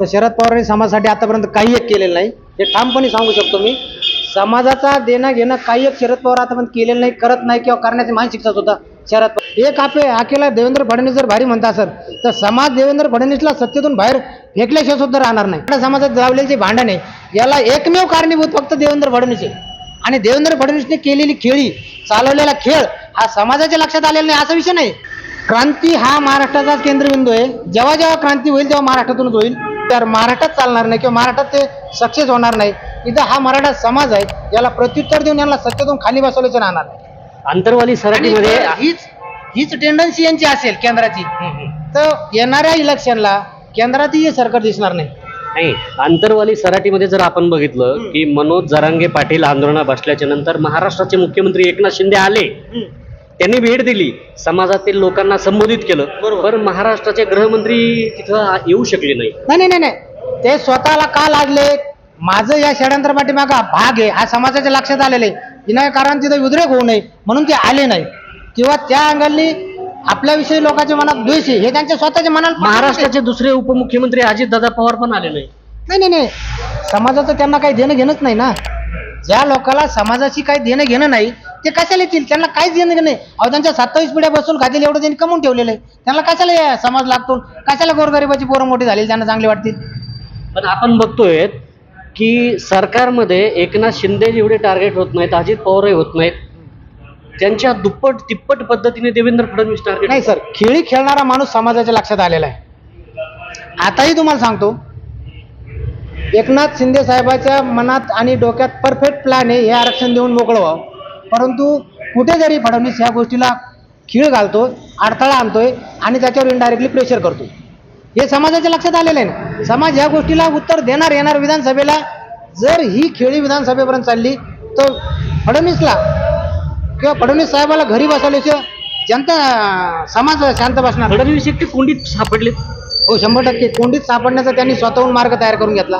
तर शरद पवारांनी समाजासाठी आतापर्यंत काही एक केलेलं नाही. हे ठामपणे सांगू शकतो मी. समाजाचा देणं घेणं काही एक शरद पवार आतापर्यंत केलेलं नाही करत नाही किंवा करण्याची मानसिकता सुद्धा शरद पवार एक आपले आकेला देवेंद्र फडणवीस जर भारी म्हणता असेल तर समाज देवेंद्र फडणवीसला सत्तेतून बाहेर फेकल्याशिवाय सुद्धा राहणार नाही. आपल्या समाजात जावलेले जे भांडण आहे याला एकमेव कारणीभूत फक्त देवेंद्र फडणवीस आहे. आणि देवेंद्र फडणवीसने केलेली खेळी चालवलेला खेळ हा समाजाच्या लक्षात आलेला नाही असा विषय नाही. क्रांती हा महाराष्ट्राचाच केंद्रबिंदू आहे. जेव्हा जेव्हा क्रांती होईल तेव्हा महाराष्ट्रातूनच होईल. तर महाराष्ट्रात चालणार नाही किंवा महाराष्ट्रात ते सक्सेस होणार नाही. इथं हा मराठा समाज आहे याला प्रत्युत्तर देऊन यांना सत्तेतून खाली बसवल्याचे राहणार नाही. आंतरवाली सराटीमध्ये हीच हीच टेंडन्सी यांची असेल केंद्राची. तर येणाऱ्या इलेक्शनला केंद्रातही हे सरकार दिसणार नाही. नाही आंतरवाली सराटीमध्ये जर आपण बघितलं की मनोज जरांगे पाटील आंदोलनात बसल्याच्या नंतर महाराष्ट्राचे मुख्यमंत्री एकनाथ शिंदे आले. त्यांनी भेट दिली. समाजातील लोकांना संबोधित केलं. बरोबर. पण महाराष्ट्राचे गृहमंत्री तिथं येऊ शकले नाही. नाही नाही नाही ते स्वतःला का लागले? माझं या षडयंत्र पाठीमागा भाग आहे. हा समाजाच्या लक्षात आलेले विनाकारण तिथं उद्रेक होऊ नये म्हणून ते आले नाही. किंवा त्या अँगलनी आपल्याविषयी लोकांच्या मनात द्वेष आहे. हे त्यांच्या स्वतःच्या मनात महाराष्ट्राचे दुसरे उपमुख्यमंत्री अजितदादा पवार पण आले नाही. नाही नाही नाही. समाजाचं त्यांना काही देणं घेणंच नाही ना. ज्या लोकांना समाजाशी काही देणं घेणं नाही ते कशाला येतील? त्यांना काहीच देणं घेणं नाही. अहो त्यांच्या सत्तावीस पिढ्या बसून खातील एवढं त्यांनी कमवून ठेवलेलं आहे. त्यांना कशाला हे समाज लागतो? कशाला गोरगरिबाची पोरं मोठी झालेली त्यांना चांगली वाटतील? पण आपण बघतोय की सरकारमध्ये एकनाथ शिंदे जेवढे टार्गेट होत नाहीत अजित पवारही होत नाहीत त्यांच्या दुप्पट तिप्पट पद्धतीने देवेंद्र फडणवीस टार्गेट नाही सर खेळी खेळणारा माणूस समाजाच्या लक्षात आलेला आहे. आताही तुम्हाला सांगतो एकनाथ शिंदे साहेबाच्या मनात आणि डोक्यात परफेक्ट प्लॅन आहे हे आरक्षण देऊन मोकळं व्हावं. परंतु कुठेतरी फडणवीस ह्या गोष्टीला खीळ घालतोय अडथळा आणतोय आणि त्याच्यावर इनडायरेक्टली प्रेशर करतोय. हे समाजाच्या लक्षात आलेलं आहे ना? समाज ह्या गोष्टीला उत्तर देणार येणार विधानसभेला जर ही खेळी विधानसभेपर्यंत चालली तर फडणवीसला किंवा फडणवीस साहेबाला घरी बसवल्याशिवाय जनता समाज शांत बसणार फडणवीस एकटे कोंडीत सापडले हो शंभर टक्के. कोंडीत सापडण्याचा त्यांनी स्वतःहून मार्ग तयार करून घेतला.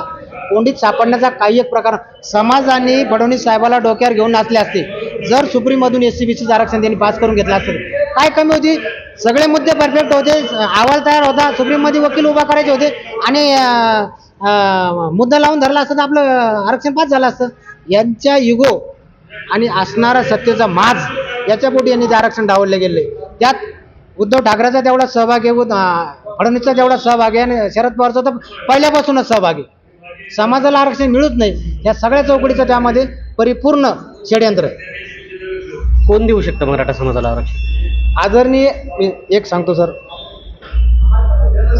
कोंडीत सापडण्याचा काही एक प्रकार समाजाने फडणवीस साहेबाला डोक्यावर घेऊन नाचले असते. जर सुप्रीममधून एस सी बी सीचं आरक्षण त्यांनी पास करून घेतलं असतं काय कमी होती? सगळे मुद्दे परफेक्ट होते अहवाल तयार होता सुप्रीममध्ये वकील उभा करायचे होते आणि मुद्दा लावून धरला असतं तर आपलं आरक्षण पास झालं असतं. यांच्या युगो आणि असणारा सत्तेचा माज याच्या पोटी यांनी ते आरक्षण डावलले गेले. त्यात उद्धव ठाकरेचा तेवढा सहभाग आहे फडणवीसचा जेवढा सहभाग आहे आणि शरद पवारचा तर पहिल्यापासूनच सहभाग. आहे समाजाला आरक्षण मिळत नाही. या सगळ्या चौकडीचं त्यामध्ये परिपूर्ण षडयंत्र आहे. कोण देऊ शकतं मराठा समाजाला आरक्षण? आदरणीय मी एक सांगतो सर.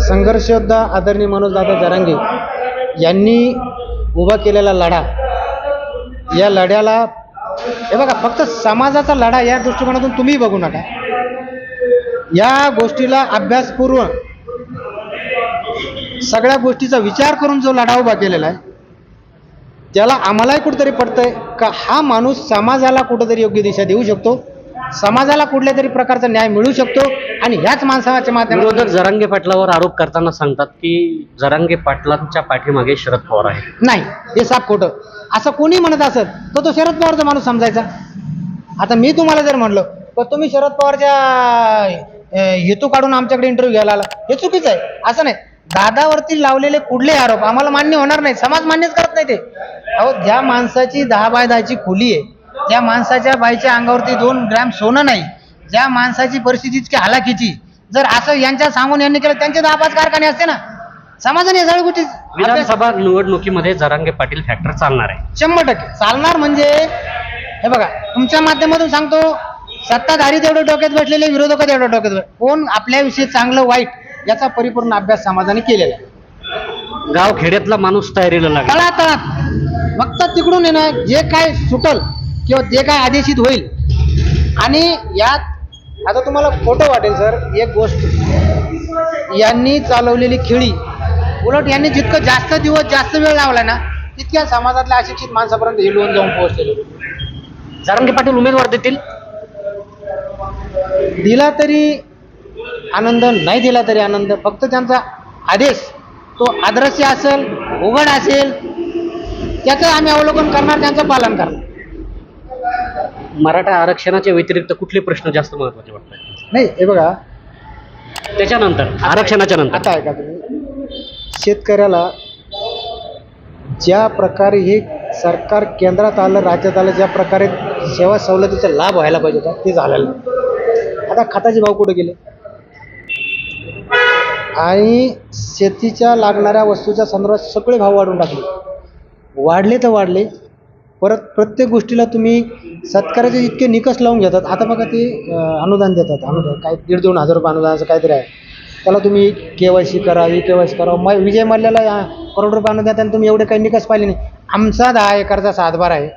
संघर्ष योद्धा आदरणीय मनोजदादा जरांगे यांनी उभा केलेला लढा या लढ्याला हे बघा फक्त समाजाचा लढा या दृष्टिकोनातून तुम्ही बघू नका. या गोष्टीला अभ्यासपूर्व सगळ्या गोष्टीचा विचार करून जो लढा उभा केलेला आहे त्याला आम्हालाही कुठेतरी पडतंय का हा माणूस समाजाला कुठेतरी योग्य दिशा देऊ शकतो? समाजाला कुठल्या तरी प्रकारचा न्याय मिळू शकतो? आणि ह्याच माणसाच्या माध्यमातून विरोधक जरांगे पाटलावर आरोप करताना सांगतात की जरांगे पाटलांच्या पाठीमागे शरद पवार आहे नाही हे साफ खोटं. असं कोणी म्हणत असत तर तो शरद पवारचा माणूस समजायचा. आता मी तुम्हाला जर म्हणलं तर तुम्ही शरद पवारच्या अं, हेतू काढून आमच्याकडे इंटरव्ह्यू घ्यायला आला. हे चुकीचं आहे. असं नाही. दादावरती लावलेले कुठले आरोप? आम्हाला मान्य होणार नाही. समाज मान्यच करत नाही ते. अहो ज्या माणसाची दहा बाय दहाची खोली आहे ज्या माणसाच्या बाईच्या अंगावरती दोन ग्रॅम सोनं नाही ज्या माणसाची परिस्थिती इतकी हालाखीची जर असं यांच्या सांगून यांनी केलं त्यांचे दहा पाच कारखाने असते ना. समाजाने सगळ्या गोष्टी विधानसभा निवडणुकीमध्ये जरांगे पाटील फॅक्टर चालणार आहे. शंभर टक्के. चालणार म्हणजे हे बघा तुमच्या माध्यमातून सांगतो सत्ताधारी तेवढं डोक्यात बसलेले विरोधक तेवढं डोक्यात कोण आपल्याविषयी चांगलं वाईट याचा परिपूर्ण अभ्यास समाजाने केलेला आहे. गाव खेड्यातला माणूस तयारीला लागला. तळात तळात फक्त तिकडून येणं जे काय सुटल किंवा जे काय आदेशित होईल. आणि यात आता तुम्हाला खोटं वाटेल सर एक गोष्ट. यांनी चालवलेली खेळी उलट यांनी जितकं जास्त दिवस जास्त वेळ लावला ना तितक्या समाजातल्या अशिक्षित माणसापर्यंत हे लोन जाऊन पोहोचलेले जरांगे पाटील उमेदवार देतील? दिला तरी आनंद नाही दिला तरी आनंद. फक्त त्यांचा आदेश तो आदर्श असेल उघड असेल त्याचं आम्ही अवलोकन करणार त्यांचं पालन करणार. मराठा आरक्षणाच्या व्यतिरिक्त कुठले प्रश्न जास्त महत्त्वाचे वाटतात? नाही हे बघा. त्याच्यानंतर आरक्षणाच्या नंतर. आता ऐका तुम्ही. शेतकऱ्याला ज्या प्रकारे हे सरकार केंद्रात आलं राज्यात आलं ज्या प्रकारे सेवा सवलतीचा लाभ व्हायला पाहिजे होता ते झालेलं नाही. आता खताचे भाव कुठे गेले? आणि शेतीच्या लागणाऱ्या वस्तूच्या संदर्भात सगळे भाव वाढून टाकले. वाढले तर वाढले. परत प्रत्येक गोष्टीला तुम्ही शेतकऱ्याचे इतके निकष लावून घेतात. आता बघा ते अनुदान देतात. अनुदान काय दीड दोन हजार रुपये अनुदानाचं काहीतरी आहे. त्याला तुम्ही के वाय सी करा ई के वाय सी करा. मग विजय मल्ल्याला करोड रुपये अनुदान देतात आणि तुम्ही एवढे काही निकष पाहिले नाही. आमचा दहा एकरचा सातबार आहे.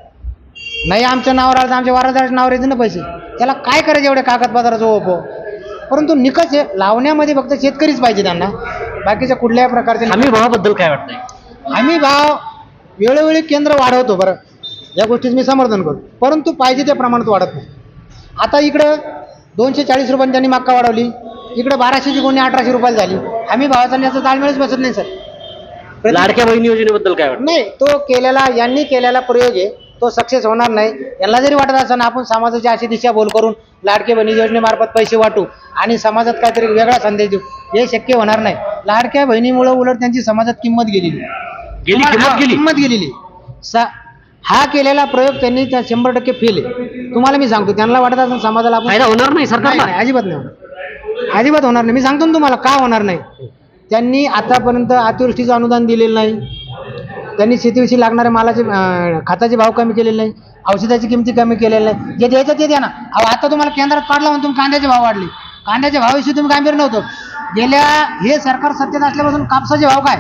नाही आमच्या नावावर आलं तर आमच्या वारादाराच्या नावावर येते ना पैसे. त्याला काय करायचे एवढ्या कागदपत्राचं ओपो? परंतु निकष हे लावण्यामध्ये फक्त शेतकरीच पाहिजे त्यांना. बाकीच्या कुठल्याही प्रकारचे हमी भावाबद्दल काय वाटतंय? आम्ही भाव वेळोवेळी केंद्र वाढवतो बरं. या गोष्टीच मी समर्थन करतो. परंतु पाहिजे त्या प्रमाणात वाढत नाही. आता इकडं दोनशे चाळीस रुपयांनी त्यांनी मक्का वाढवली. इकडं बाराशेची कोणी अठराशे रुपयाला झाली. आम्ही भावाचा याचा ताळमेळच बसत नाही सर. लाडक्या बहीण योजनेबद्दल काय वाटतं? नाही तो केलेला यांनी केलेला प्रयोग आहे. तो सक्सेस होणार नाही. यांना जरी वाटत असताना आपण समाजाची अशी दिशा बोल करून लाडके बहिणी योजनेमार्फत पैसे वाटू आणि समाजात काहीतरी वेगळा संदेश देऊ हे शक्य होणार नाही. लाडक्या बहिणीमुळे उलट त्यांची समाजात किंमत गेलेली. गेली किंमत गेली. किंमत गेलेली. सा हा केलेला प्रयोग त्यांनी त्या शंभर टक्के फेल आहे. तुम्हाला मी सांगतो त्यांना वाटत असेल समाजाला आपण होणार नाही नाही, अजिबात नाही होणार. अजिबात होणार नाही. मी सांगतो ना तुम्हाला का होणार नाही? त्यांनी आतापर्यंत अतिवृष्टीचं अनुदान दिलेलं नाही. त्यांनी शेतीविषयी लागणाऱ्या मालाचे खताचे भाव कमी केलेले नाही औषधाची किमती कमी केलेल्या नाही. जे द्यायचं ते द्या ना. अहो आता तुम्हाला केंद्रात पाडला म्हणून तुम्ही कांद्याचे भाव वाढले. कांद्याच्या भावाविषयी तुम्ही गंभीर नव्हतं. गेल्या हे सरकार सत्तेत असल्यापासून कापसाचे भाव काय?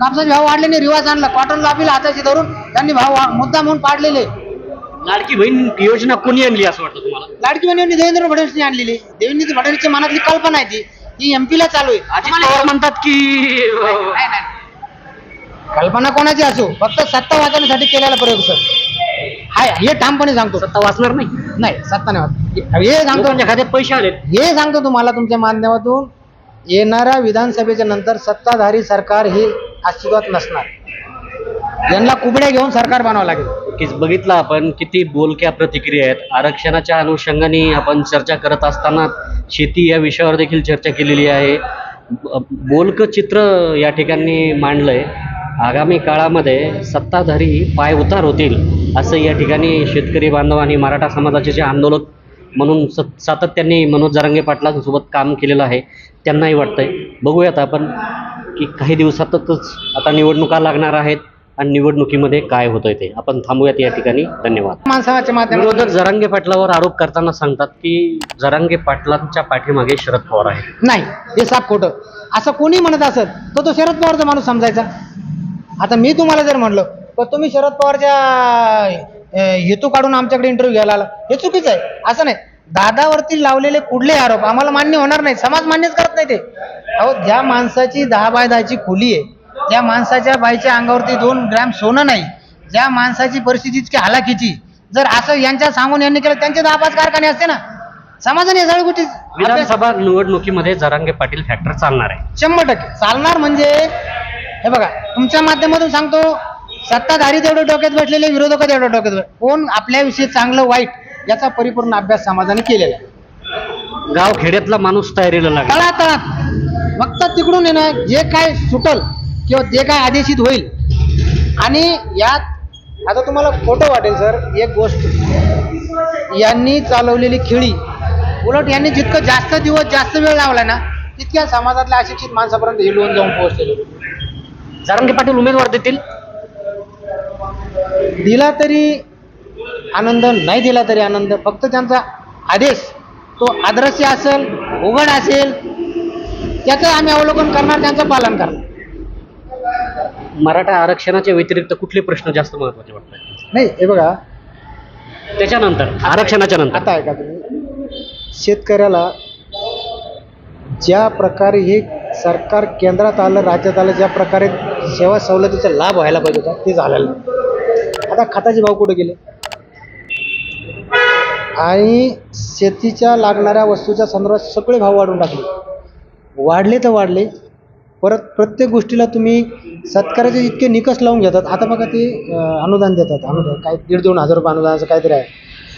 कापसाचे भाव वाढले नाही रिवाज आणला. कॉटन लापीला हाताशी धरून त्यांनी भाव मुद्दा म्हणून पाडलेले. लाडकी बहीण योजना कोणी आणली असं वाटतं तुम्हाला? लाडकी बहिणी देवेंद्र फडणवीसनी आणलेली. देवेंद्र फडणवीसच्या मनातली कल्पना आहे ती. ती एमपीला चालू आहे. अजित पवार म्हणतात की नाही, नाही. कल्पना कोणाची असो फक्त सत्ता वाचवण्यासाठी केलेला प्रयोग सर. हाय हे ठामपणे सांगतो. सत्ता वाचणार नाही? नाही सत्ता नाही. हे सांगतो. लोकांच्या खात्यात पैसे आलेत. हे सांगतो तुम्हाला तुमच्या माध्यमातून येणाऱ्या विधानसभेच्या नंतर सत्ताधारी सरकार हे अस्तित्वात नसणार. यांना कुबड्या घेऊन सरकार बनावं लागेल. नक्कीच बघितलं आपण किती बोलक्या प्रतिक्रिया आहेत. आरक्षणाच्या अनुषंगाने आपण चर्चा करत असताना शेती या विषयावर देखील चर्चा केलेली आहे. बोलकं चित्र या ठिकाणी मांडलंय. आगामी काळामध्ये सत्ताधारी पाय उतार होतील असं या ठिकाणी शेतकरी बांधव आणि मराठा समाजाचे जे आंदोलक म्हणून सत सातत्याने मनोज जरांगे पाटलांसोबत काम केलेलं आहे त्यांनाही वाटतंय. बघूयात आपण की काही दिवसातच आता निवडणुका लागणार आहेत आणि निवडणुकीमध्ये काय होतंय ते. आपण थांबूयात या ठिकाणी. धन्यवाद. विरोधक जरांगे पाटलावर आरोप करताना सांगतात की जरांगे पाटलांच्या पाठीमागे शरद पवार आहेत. नाही हे साफ खोटं. असं कोणी म्हणत असत तर तो शरद पवारचा माणूस समजायचा. आता मी तुम्हाला जर म्हणलं तर तुम्ही शरद पवारच्या हेतू काढून आमच्याकडे इंटरव्ह्यू घ्यायला आला. हे चुकीचं आहे. असं नाही. दादावरती लावलेले कुठले आरोप आम्हाला मान्य होणार नाही. समाज मान्यच करत नाही ते. अहो ज्या माणसाची दहा बाय दहाची खोली आहे ज्या माणसाच्या बाईच्या अंगावरती दोन ग्रॅम सोनं नाही ज्या माणसाची परिस्थिती इतकी हालाकीची जर असं यांच्या सांगून यांनी केलं त्यांचे दहा पाच कारखाने असते ना. समाजाने सगळ्या गोष्टी अभ्यास- विधानसभा निवडणुकीमध्ये जरांगे पाटील फॅक्टर चालणार आहे. शंभर टक्के. चालणार म्हणजे हे बघा तुमच्या माध्यमातून सांगतो सत्ताधारी तेवढे डोक्यात बसलेले विरोधक तेवढे डोक्यात कोण आपल्याविषयी चांगलं वाईट याचा परिपूर्ण अभ्यास समाजाने केलेला आहे. गाव खेड्यातला माणूस तयारीला लागला. तळातळात फक्त तिकडून येणं जे काय सुटल किंवा जे काय आदेशित होईल. आणि यात आता तुम्हाला खोटं वाटेल सर एक गोष्ट. यांनी चालवलेली खेळी उलट यांनी जितकं जास्त दिवस जास्त वेळ लावला ना तितक्या समाजातल्या अशिक्षित माणसापर्यंत हिलवून जाऊन पोहोचलेले जरांगे पाटील उमेदवार देतील. दिला तरी आनंद नाही दिला तरी आनंद. फक्त त्यांचा आदेश तो आदर्श असेल उघड असेल त्याचं आम्ही अवलोकन करणार त्यांचं पालन करणार. मराठा आरक्षणाच्या व्यतिरिक्त कुठले प्रश्न जास्त महत्त्वाचे वाटतात? नाही हे बघा. त्याच्यानंतर आरक्षणाच्या नंतर. आता ऐका तुम्ही. शेतकऱ्याला ज्या प्रकारे हे सरकार केंद्रात आलं राज्यात आलं ज्या प्रकारे सेवा सवलतीचा लाभ व्हायला पाहिजे होता ते झालेलं नाही. आता खताचे भाव कुठे गेले? आणि शेतीच्या लागणाऱ्या वस्तूच्या संदर्भात सगळे भाव वाढून टाकले. वाढले तर वाढले परत प्रत्येक गोष्टीला तुम्ही शेतकऱ्याचे इतके निकष लावून घेतात. आता बघा ते अनुदान देतात. अनुदान काय दीड दोन हजार रुपये अनुदानाचं काहीतरी आहे.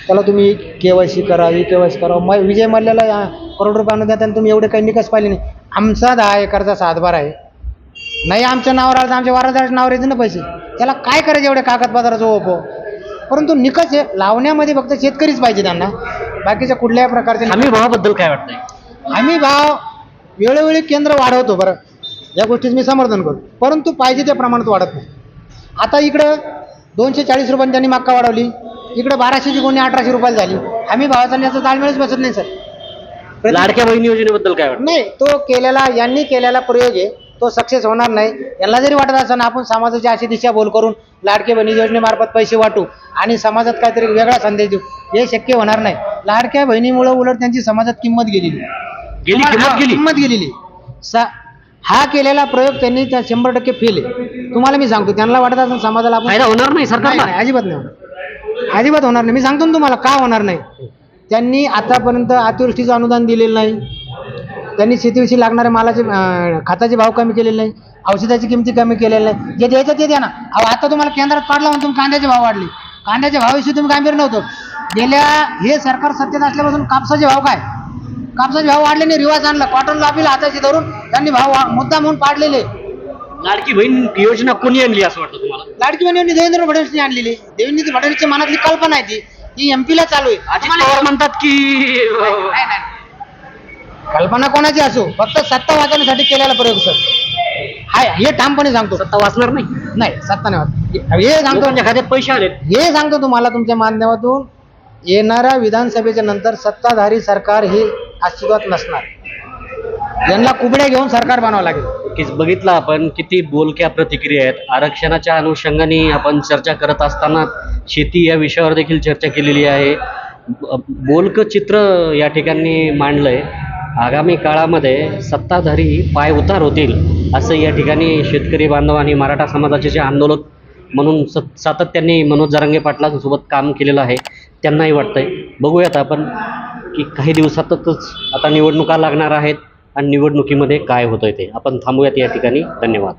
त्याला तुम्ही के वाय सी करा ई के वाय सी करा. मग विजय मल्ल्याला करोड रुपये अनुदान आणि तुम्ही एवढे काही निकष पाहिले नाही. आमचा दहा एकरचा सातबार आहे. नाही आमच्या नावावर आलं तर आमच्या वारसदाराच्या नावावर येते ना पैसे. त्याला काय करायचे एवढे कागदपत्राचं ओपो परंतु निकष आहे लावण्यामध्ये फक्त शेतकरीच पाहिजे त्यांना. बाकीच्या कुठल्याही प्रकारचे हमी भावाबद्दल काय वाटतंय? आम्ही भाव वेळोवेळी केंद्र वाढवतो बरं. या गोष्टीचं मी समर्थन करतो. परंतु पाहिजे त्या प्रमाणात वाढत नाही. आता इकडं दोनशे चाळीस रुपयांनी त्यांनी मक्का वाढवली. इकडं बाराशेची कोणी अठराशे रुपयाला झाली. आम्ही भावाचा याचा ताळमेळच बसत नाही सर. लाडक्या बहीण योजनेबद्दल काय वाटतं नाही तो केलेला यांनी केलेला प्रयोग आहे. तो सक्सेस होणार नाही. यांना जरी वाटत असं आपण समाजाची अशी दिशा बोल करून लाडके बहिणी योजनेमार्फत पैसे वाटू आणि समाजात काहीतरी वेगळा संदेश देऊ हे शक्य होणार नाही. लाडक्या बहिणीमुळे उलट त्यांची समाजात किंमत गेलेली गेली किंमत गेली. किंमत गेलेली सा- हा केलेला प्रयोग त्यांनी त्या शंभर टक्के फेल आहे. तुम्हाला मी सांगतो त्यांना वाटत असेल समाजाला आपण फायदा होणार नाही नाही, सरकारला नाही, अजिबात नाही होणार. अजिबात होणार नाही. मी सांगतो ना तुम्हाला का होणार नाही? त्यांनी आतापर्यंत अतिवृष्टीचं अनुदान दिलेलं नाही. त्यांनी शेतीविषयी लागणाऱ्या मालाचे खताचे भाव कमी केलेले नाही औषधाची किमती कमी केलेल्या नाही. जे द्यायचं ते द्या ना. अहो आता तुम्हाला केंद्रात पाडला म्हणून तुम्ही कांद्याचे भाव वाढले. कांद्याच्या भावाविषयी तुम्ही गंभीर नव्हतं. गेल्या हे सरकार सत्तेत असल्यापासून कापसाचे भाव काय? कापसाचे भाव वाढले नाही रिवाज आणला. कॉटनला आपल्याला हाताशी धरून त्यांनी भाव मुद्दा म्हणून पाडलेले. लाडकी बहीण योजना कोणी आणली असं वाटतं तुम्हाला? लाडकी बहिणी देवेंद्र फडणवीसनी आणलेली. देवेंद्र फडणवीसच्या मनातली कल्पना आहे ती. ती एमपीला चालू आहे. अजित पवार म्हणतात की नाही, नाही. कल्पना कोणाची असो फक्त सत्ता वाचवण्यासाठी केलेला प्रयोग सर. हाय हे ठामपणे सांगतो. सत्ता वाचणार नाही? नाही सत्ता नाही. हे सांगतो. लोकांच्या खात्यात पैसे आलेत. हे सांगतो तुम्हाला तुमच्या माध्यमातून येणाऱ्या विधानसभेच्या नंतर सत्ताधारी सरकार हे अस्तित्वात नसणार. यांना कुबड्या घेऊन सरकार बनावं लागेल. की बघितलं आपण किती बोलक्या प्रतिक्रिया आहेत. आरक्षणाच्या अनुषंगाने आपण चर्चा करत असताना शेती या विषयावर देखील चर्चा केलेली आहे. ब- बोलकं चित्र या ठिकाणी मांडलंय. आगामी काळामध्ये सत्ताधारी पाय उतार होतील असं या ठिकाणी शेतकरी बांधव आणि मराठा समाजाचे जे आंदोलक म्हणून सत सातत्याने मनोज जरंगे पाटलांसोबत काम केलेलं आहे त्यांनाही वाटतंय. बघूयात आपण की काही दिवसातच आता निवडणुका लागणार आहेत आणि निवडणुकीमध्ये काय होतंय ते. आपण थांबूयात या ठिकाणी. धन्यवाद.